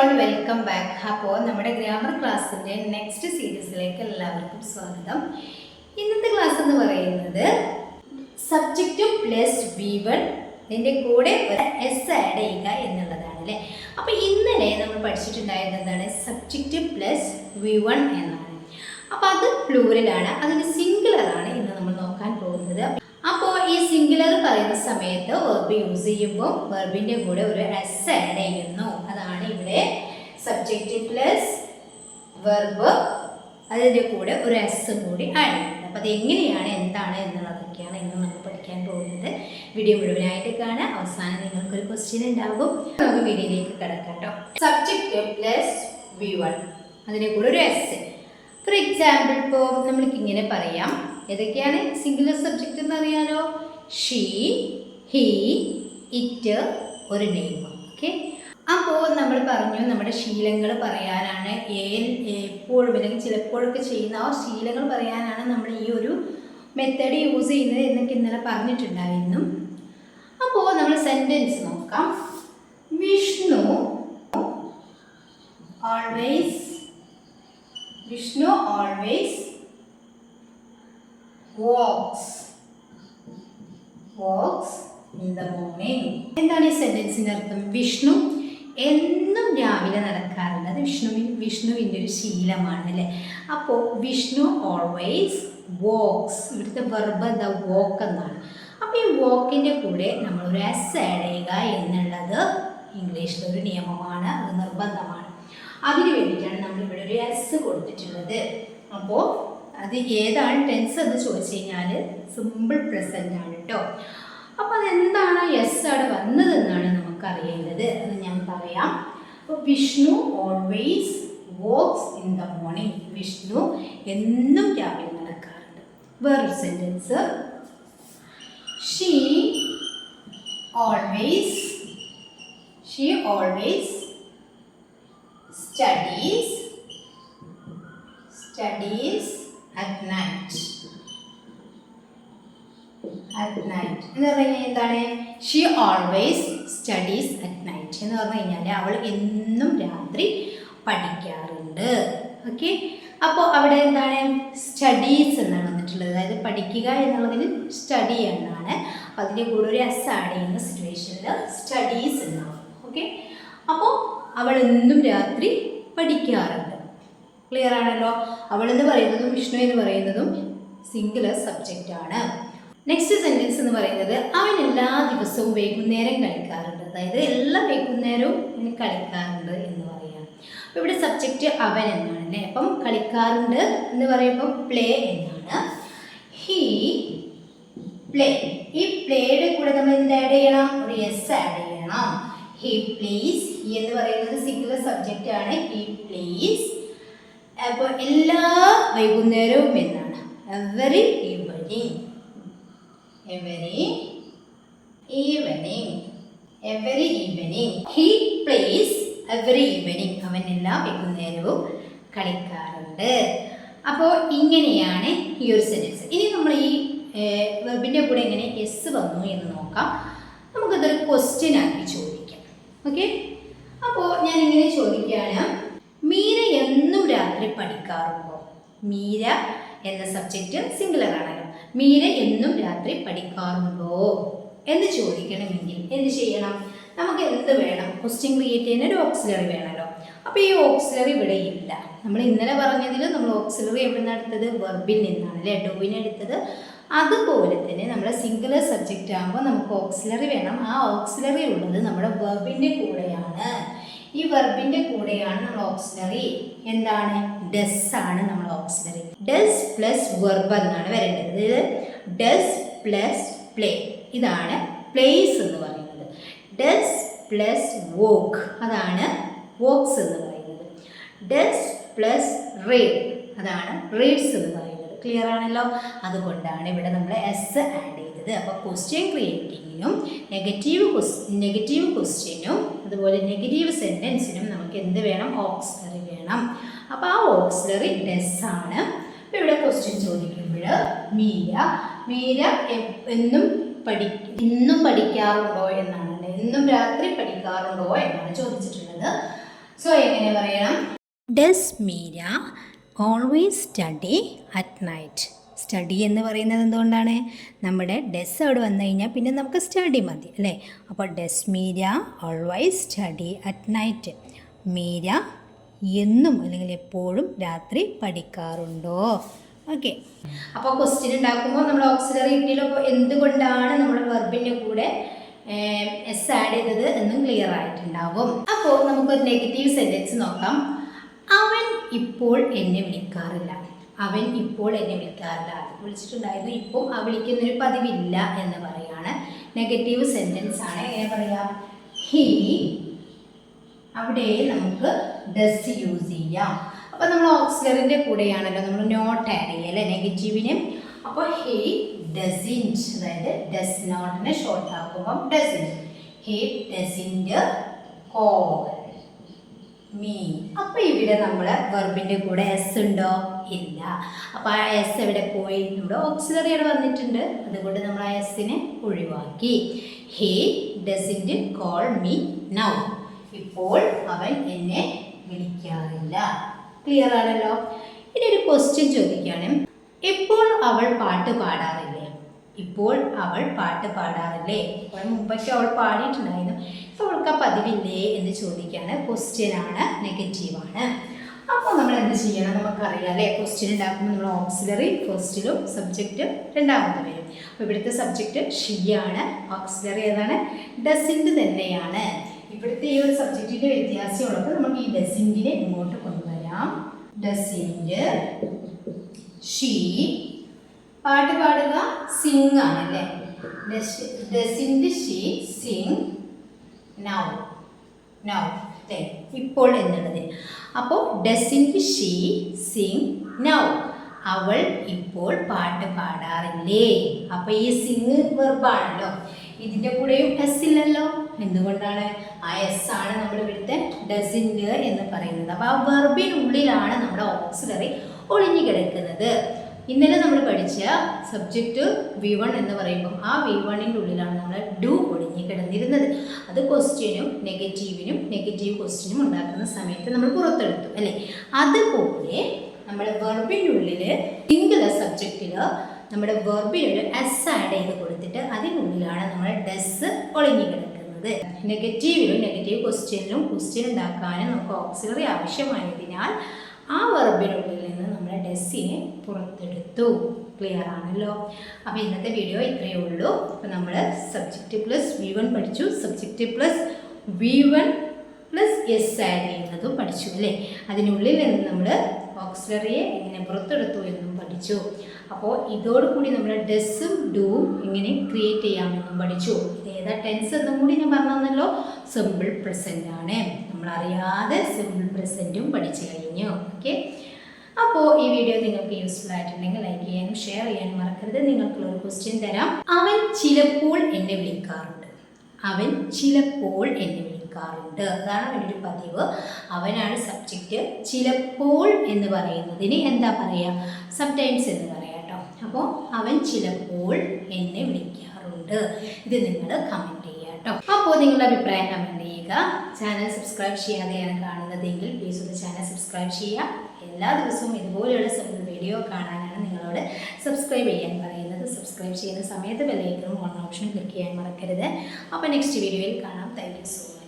All welcome back അപ്പോൾ നമ്മുടെ grammar ക്ലാസ്സിന്റെ നെക്സ്റ്റ് സീരീസിലേക്ക് എല്ലാവർക്കും സ്വാഗതം. ഇന്നത്തെ ക്ലാസ് എന്ന് പറയുന്നത് സബ്ജക്റ്റ് പ്ലസ് വി വൺ ഇതിന്റെ കൂടെ ഒരു എസ് ആഡ് ചെയ്യുക എന്നുള്ളതാണ് അല്ലേ? അപ്പോൾ ഇന്നലെ നമ്മൾ പഠിച്ചിട്ടുണ്ടായിരുന്നത് എന്താണ്? സബ്ജക്റ്റ് പ്ലസ് വി വൺ എന്നാണ്. അപ്പോൾ അത് പ്ലൂരലാണ് അതിന് സിംഗുലറാണ് ഇന്ന് നമ്മൾ നോക്കാൻ പോകുന്നത്. അപ്പോൾ ഈ സിംഗുലർ പറയുന്ന സമയത്ത് വെർബ് യൂസ് ചെയ്യുമ്പോൾ വെർബിന്റെ കൂടെ ഒരു എസ് ആഡ് ചെയ്യുന്നു. ഇവിടെ സബ്ജക്റ്റ് പ്ലസ് വെർബ് അതിന്റെ കൂടെ ഒരു എസ്സും കൂടി ആഡ് ചെയ്യുന്നത് അപ്പോൾ അതെങ്ങനെയാണ് എന്താണ് എന്നുള്ളതൊക്കെയാണ് ഇന്ന് നമ്മൾ പഠിക്കാൻ പോകുന്നത്. വീഡിയോ മുഴുവനായിട്ട് കാണാം അവസാനം നിങ്ങൾക്കൊരു ക്വസ്റ്റ്യൻ ഉണ്ടാകും. നമുക്ക് വീഡിയോയിലേക്ക് കിടക്കാം കേട്ടോ സബ്ജക്റ്റ് പ്ലസ് വി വൺ അതിന്റെ കൂടെ ഒരു എസ് ഫോർ എക്സാമ്പിൾ ഇപ്പോൾ നമ്മൾക്ക് ഇങ്ങനെ പറയാം. ഏതൊക്കെയാണ്? സിംഗുലർ സബ്ജക്റ്റ് എന്ന് അറിയാലോ. ഷീ ഹീ ഇറ്റ് ഒരു നെയിം ഓക്കെ അപ്പോൾ നമ്മൾ പറഞ്ഞു നമ്മുടെ ശീലങ്ങൾ പറയാനാണ്. എപ്പോഴും അല്ലെങ്കിൽ ചിലപ്പോഴൊക്കെ ചെയ്യുന്ന ആ ശീലങ്ങൾ പറയാനാണ് നമ്മൾ ഈ ഒരു മെത്തേഡ് യൂസ് ചെയ്യുന്നത് എന്നൊക്കെ ഇന്നലെ പറഞ്ഞിട്ടുണ്ടായിരുന്നു. അപ്പോൾ നമ്മൾ സെന്റൻസ് നോക്കാം. Vishnu always Vishnu always walks walks in the morning എന്താണ് ഈ സെന്റൻസിന്റെ അർത്ഥം? വിഷ്ണു എന്നും രാവിലെ നടക്കാറുണ്ട്. അത് വിഷ്ണുവിൻ വിഷ്ണുവിന്റെ ഒരു ശീലമാണ് അല്ലേ അപ്പോൾ വിഷ്ണു ഓൾവേസ് വോക്സ് ഇവിടുത്തെ വെർബ് ദ വോക്ക് എന്നാണ്. അപ്പോൾ ഈ വോക്കിന്റെ കൂടെ നമ്മൾ ഒരു എസ് ആഡ് ചെയ്യുക എന്നുള്ളത് ഇംഗ്ലീഷിലെ ഒരു നിയമമാണ്. അത് നിർബന്ധമാണ്. അതിന് വേണ്ടിയിട്ടാണ് നമ്മൾ ഇവിടെ ഒരു എസ് കൊടുത്തിട്ടുള്ളത്. അപ്പോൾ അത് ഏതാണ് ടെൻസ് എന്ന് ചോദിച്ചു കഴിഞ്ഞാൽ സിമ്പിൾ പ്രസന്റ് ആണ് കേട്ടോ അപ്പോൾ അതെന്താണ് എസ് അവിടെ വന്നതെന്നാണ് നമുക്ക് അറിയേണ്ടത് എന്ന് ഞാൻ പറയാം. അപ്പോൾ Vishnu always walks in the morning Vishnu എന്നും രാവിലെ നടക്കാറുണ്ട്. വേറൊരു sentence she always she always studies studies at night at night എന്ന് പറഞ്ഞു കഴിഞ്ഞാൽ എന്താണ്? She always studies at night എന്ന് പറഞ്ഞു കഴിഞ്ഞാൽ അവൾ എന്നും രാത്രി പഠിക്കാറുണ്ട്. ഓക്കെ അപ്പോൾ അവിടെ എന്താണ്? സ്റ്റഡീസ് എന്നാണ് വന്നിട്ടുള്ളത്. അതായത് പഠിക്കുക എന്നുള്ളതിന് സ്റ്റഡി എന്നാണ്. അപ്പോൾ അതിന്റെ കൂടെ ഒരു എസ് ആഡ് ചെയ്യുന്ന സിറ്റുവേഷനിൽ സ്റ്റഡീസ് എന്നാവും. ഓക്കെ അപ്പോൾ അവൾ എന്നും രാത്രി പഠിക്കാറുണ്ട്. ക്ലിയർ ആണല്ലോ? അവൾ എന്ന് പറയുന്നതും വിഷ്ണു എന്ന് പറയുന്നതും സിംഗുലർ സബ്ജക്റ്റ് ആണ്. നെക്സ്റ്റ് സെന്റൻസ് എന്ന് പറയുന്നത് അവൻ എല്ലാ ദിവസവും വൈകുന്നേരം കളിക്കാറുണ്ട്. അതായത് എല്ലാ വൈകുന്നേരവും കളിക്കാറുണ്ട് എന്ന് പറയാം അപ്പോൾ ഇവിടെ സബ്ജക്റ്റ് അവൻ എന്നാണ് അല്ലേ? അപ്പം കളിക്കാറുണ്ട് എന്ന് പറയുമ്പോൾ പ്ലേ എന്നാണ്. ഹീ പ്ലേ ഈ പ്ലേയുടെ കൂടെ നമ്മൾ എന്ത് ആഡ് ചെയ്യണം? ഒരു എസ് ആഡ് ചെയ്യണം. ഹി പ്ലീസ് ഹി എന്ന് പറയുന്നത് സിംഗുലർ സബ്ജക്റ്റ് ആണ്. ഹി പ്ലീസ് അപ്പോൾ എല്ലാ വൈകുന്നേരവും എന്നാണ്. Every evening every evening every evening he plays every evening അവൻ എല്ലാ വൈകുന്നേരവും കളിക്കാറുണ്ട്. അപ്പോൾ ഇങ്ങനെയാണ് ഈ ഒരു സെന്റൻസ് ഇനി നമ്മൾ ഈ വെബിന്റെ കൂടെ എങ്ങനെ എസ് വന്നു എന്ന് നോക്കാം. നമുക്കതൊരു ക്വസ്റ്റ്യൻ ആക്കി ചോദിക്കാം. ഓക്കെ അപ്പോൾ ഞാൻ ഇങ്ങനെ ചോദിക്കുകയാണ്. മീര എന്നും രാത്രി പഠിക്കാറുണ്ടോ? മീര എന്ന സബ്ജക്റ്റ് സിംഗുലർ ആണല്ലോ. മീര എന്നും രാത്രി പഠിക്കാറുണ്ടോ? എന്ന് ചോദിക്കണമെങ്കിൽ എന്ത് ചെയ്യണം? നമുക്ക് എന്ത് വേണം? ക്വസ്റ്റ്യൻ ക്രിയേറ്റ് ചെയ്യുന്ന ഒരു ഓക്സിലറി വേണമല്ലോ അപ്പോൾ ഈ ഓക്സിലറി ഇവിടെ ഇല്ല. നമ്മൾ ഇന്നലെ പറഞ്ഞതിൽ നമ്മൾ ഓക്സിലറി എവിടെ നിന്നാണ് എടുത്തത് വെർബിൽ നിന്നാണ് അല്ലേ? ഡോവിനെ എടുത്തത്. അതുപോലെ തന്നെ നമ്മുടെ സിംഗുലർ സബ്ജക്റ്റ് ആകുമ്പോൾ നമുക്ക് ഓക്സിലറി വേണം. ആ ഓക്സിലറി ഉള്ളത് നമ്മുടെ വെർബിന്റെ കൂടെയാണ്. ഈ വെർബിന്റെ കൂടെയാണ് നമ്മൾ ഓക്സിലറി. എന്താണ്? ഡസ് ആണ് നമ്മൾ ഓക്സിലറി. ഡസ് പ്ലസ് വെർബ് എന്നാണ് വരേണ്ടത്. ഇത് ഡസ് പ്ലസ് പ്ലേ ഇതാണ് പ്ലേസ് എന്ന് പറയുന്നത്. ഡസ് പ്ലസ് വോക്ക് അതാണ് വോക്സ് എന്ന് പറയുന്നത്. ഡസ് പ്ലസ് റീഡ് അതാണ് റീഡ്സ് എന്ന് പറയുന്നത്. ക്ലിയർ ആണല്ലോ? അതുകൊണ്ടാണ് ഇവിടെ നമ്മൾ എസ് ആഡ് ചെയ്തത് അപ്പോൾ ക്വസ്റ്റ്യൻ ക്രിയേറ്റിങ്ങിനും നെഗറ്റീവ് നെഗറ്റീവ് ക്വസ്റ്റ്യനും അതുപോലെ നെഗറ്റീവ് സെന്റൻസിനും നമുക്ക് എന്ത് വേണം? ഓക്സിലറി വേണം. അപ്പോൾ ആ ഓക്സിലറി ഡെസ്സാണ് അപ്പോൾ ഇവിടെ ക്വസ്റ്റ്യൻ ചോദിക്കുമ്പോൾ മീര മീര എന്നും പഠി ഇന്നും പഠിക്കാറുണ്ടോ എന്നാണ്. എന്നും രാത്രി പഠിക്കാറുണ്ടോ എന്നാണ് ചോദിച്ചിട്ടുള്ളത്. സോ എങ്ങനെ പറയണം? Does Meera always study at night study എന്ന് പറയുന്നത് എന്തുകൊണ്ടാണ്? നമ്മുടെ ഡെസ് അവിടെ വന്നു കഴിഞ്ഞാൽ പിന്നെ നമുക്ക് സ്റ്റഡി മതി അല്ലേ? അപ്പോൾ does Meera always study at night Meera എന്നും അല്ലെങ്കിൽ എപ്പോഴും രാത്രി പഠിക്കാറുണ്ടോ? ഓക്കെ അപ്പോൾ ക്വസ്റ്റ്യൻ ഉണ്ടാക്കുമ്പോൾ നമ്മൾ ഓക്സിലറി ഇട്ടിലപ്പോൾ എന്തുകൊണ്ടാണ് നമ്മൾ വെർബിന്റെ കൂടെ എസ് ആഡ് ചെയ്തത് എന്നും ക്ലിയർ ആയിട്ടുണ്ടാവും. അപ്പോൾ നമുക്കൊരു നെഗറ്റീവ് സെന്റൻസ് നോക്കാം. അവൻ ഇപ്പോൾ എന്നെ വിളിക്കാറില്ല. അവൻ ഇപ്പോൾ എന്നെ വിളിക്കാറില്ല. വിളിച്ചിട്ടുണ്ടായിരുന്നു. ഇപ്പം ആ വിളിക്കുന്നൊരു പതിവില്ല എന്ന് പറയാണ്. നെഗറ്റീവ് സെന്റൻസ് ആണ്. എങ്ങനെ പറയാം? ഹീ അവിടെ നമുക്ക് ഡസ് യൂസ് ചെയ്യാം. അപ്പോൾ നമ്മൾ ഓക്സിലറിന്റെ കൂടെയാണല്ലോ നമ്മൾ നോട്ട് ആഡ് ചെയ്യുക അല്ലേ? നെഗറ്റീവിന് അപ്പോൾ ഹി ഡസിന്റ് അതായത് ഡസ് നോട്ടിനെ short ആക്കുമ്പം doesn't he doesn't call me അപ്പൊ ഇവിടെ നമ്മൾ വെർബിന്റെ കൂടെ എസ് ഉണ്ടോ? ഇല്ല. അപ്പൊ ആ എസ് എവിടെ പോയി? നമ്മുടെ ഓക്സിലറിയുടെ വന്നിട്ടുണ്ട്. അതുകൊണ്ട് നമ്മൾ ആ എസിനെ ഒഴിവാക്കി. He doesn't call me now ഇപ്പോൾ അവൻ എന്നെ വിളിക്കാറില്ല. ക്ലിയർ ആണല്ലോ? ഇനി ഒരു ക്വസ്റ്റ്യൻ ചോദിക്കുകയാണ് ഇപ്പോൾ അവൾ പാട്ട് പാടാറില്ലേ? ഇപ്പോൾ അവൾ പാട്ട് പാടാറില്ലേ? മുമ്പൊക്കെ അവൾ പാടിയിട്ടുണ്ടായിരുന്നു. അവൾക്ക് പതിവില്ലേ എന്ന് ചോദിക്കുകയാണ് ക്വസ്റ്റ്യൻ ആണ്. നെഗറ്റീവ് ആണ്. അപ്പോൾ നമ്മൾ എന്ത് ചെയ്യണം നമുക്കറിയാം അല്ലേ? ക്വസ്റ്റ്യൻ ഉണ്ടാക്കുമ്പോൾ നമ്മൾ ഓക്സിലറി ഫസ്റ്റിലും സബ്ജക്റ്റ് രണ്ടാമത് വരും. അപ്പോൾ ഇവിടുത്തെ സബ്ജക്റ്റ് ഷിയാണ് ഓക്സിലറി ഏതാണ്? ഡസിന്റ് തന്നെയാണ്. ഇവിടുത്തെ ഈ ഒരു സബ്ജക്റ്റിന്റെ വ്യത്യാസമുള്ളപ്പോൾ നമുക്ക് ഈ ഡസിൻഡിനെ ഇങ്ങോട്ട് കൊണ്ടുവരാം. ഡസിൻഡ് ഷീ പാട്ട് പാടുക സിംഗ് ആണ് അല്ലേ? Doesn't she sing now now അല്ലേ ഇപ്പോൾ എന്നുള്ളത്. അപ്പോൾ ഡസിന്റ് ഷീ സിങ് നൗ അവൾ ഇപ്പോൾ പാട്ട് പാടാറില്ലേ? അപ്പോൾ ഈ സിങ് വെർബാണല്ലോ ഇതിന്റെ കൂടെയും എസ് ഇല്ലല്ലോ. എന്തുകൊണ്ടാണ്? ആ എസ് ആണ് നമ്മൾ ഇവിടുത്തെ ഡസിന്റ് എന്ന് പറയുന്നത്. അപ്പോൾ ആ വെർബിനുള്ളിലാണ് നമ്മുടെ ഓക്സിലറി ഒളിഞ്ഞു കിടക്കുന്നത് ഇന്നലെ നമ്മൾ പഠിച്ച സബ്ജക്റ്റ് വി വൺ എന്ന് പറയുമ്പം ആ വി വണ്ണിന്റെ ഉള്ളിലാണ് നമ്മൾ ഡു ഒളിഞ്ഞു കിടന്നിരുന്നത്. അത് ക്വസ്റ്റ്യനും നെഗറ്റീവിനും നെഗറ്റീവ് ക്വസ്റ്റ്യനും ഉണ്ടാക്കുന്ന സമയത്ത് നമ്മൾ പുറത്തെടുത്തു അല്ലേ? അതുപോലെ നമ്മുടെ വെർബിന്റെ ഉള്ളിൽ സിംഗുലർ സബ്ജക്റ്റിൽ നമ്മുടെ വെർബിനൊരു എസ് ആഡ് ചെയ്ത് കൊടുത്തിട്ട് അതിനുള്ളിലാണ് നമ്മൾ ഡെസ് ഒളിഞ്ഞു കിടക്കുന്നത്. നെഗറ്റീവിലും നെഗറ്റീവ് ക്വസ്റ്റ്യനിലും ക്വസ്റ്റ്യൻ ഉണ്ടാക്കാനും നമുക്ക് ഓക്സിലറി ആവശ്യമായതിനാൽ ആ വെർബിനുള്ളിൽ നിന്ന് നമ്മൾ ഡെസ്സിനെ പുറത്തെടുത്തു. ക്ലിയർ ആണല്ലോ? അപ്പോൾ ഇന്നത്തെ വീഡിയോ ഇത്രയേ ഉള്ളൂ. അപ്പോൾ നമ്മൾ സബ്ജക്റ്റ് പ്ലസ് വി വൺ പഠിച്ചു. Subject plus V one plus S add ചെയ്യുന്നതും പഠിച്ചു അല്ലേ? അതിനുള്ളിൽ നിന്ന് നമ്മൾ ഓക്സിലറിയെ ഇങ്ങനെ പുറത്തെടുത്തു എന്നും പഠിച്ചു. അപ്പോൾ ഇതോടുകൂടി നമ്മൾ ഡെസ്സും ഡൂവും എങ്ങനെ ക്രിയേറ്റ് ചെയ്യാമെന്നും പഠിച്ചു. ഏതാ ടെൻസ് എന്നും കൂടി ഞാൻ പറഞ്ഞു തന്നല്ലോ സിമ്പിൾ പ്രസന്റ് ആണ്. നമ്മളറിയാതെ സിമ്പിൾ പ്രസന്റും പഠിച്ചു കഴിഞ്ഞു. ഓക്കെ അപ്പോൾ ഈ വീഡിയോ നിങ്ങൾക്ക് യൂസ്ഫുൾ ആയിട്ടുണ്ടെങ്കിൽ ലൈക്ക് ചെയ്യാനും ഷെയർ ചെയ്യാനും മറക്കരുത്. നിങ്ങൾക്കുള്ള ഒരു ക്വസ്റ്റ്യൻ തരാം. അവൻ ചിലപ്പോൾ എന്നെ വിളിക്കാറുണ്ട്. അവൻ ചിലപ്പോൾ എന്നെ വിളിക്കാറുണ്ട്. അതാണ് അവന്റെ ഒരു പതിവ്. അവനാണ് സബ്ജക്റ്റ് ചിലപ്പോൾ എന്ന് പറയുന്നതിന് എന്താ പറയുക സംടൈംസ് എന്ന് പറയാം കേട്ടോ അപ്പോൾ അവൻ ചിലപ്പോൾ എന്നെ വിളിക്കാറുണ്ട്. ഇത് നിങ്ങൾ കമന്റ് കേട്ടോ. അപ്പോൾ നിങ്ങളുടെ അഭിപ്രായം കമന്റ് ചെയ്യുക. ചാനൽ സബ്സ്ക്രൈബ് ചെയ്യാതെയാണ് കാണുന്നതെങ്കിൽ പ്ലീസ് ഒന്ന് ചാനൽ സബ്സ്ക്രൈബ് ചെയ്യുക. എല്ലാ ദിവസവും ഇതുപോലെയുള്ള വീഡിയോ കാണാനാണ് നിങ്ങളോട് സബ്സ്ക്രൈബ് ചെയ്യാൻ പറയുന്നത്. സബ്സ്ക്രൈബ് ചെയ്യുന്ന സമയത്ത് ബെല്ലൈക്കനും ഓൺ ഓപ്ഷൻ ക്ലിക്ക് ചെയ്യാൻ മറക്കരുത്. അപ്പോൾ നെക്സ്റ്റ് വീഡിയോയിൽ കാണാം. Thank so much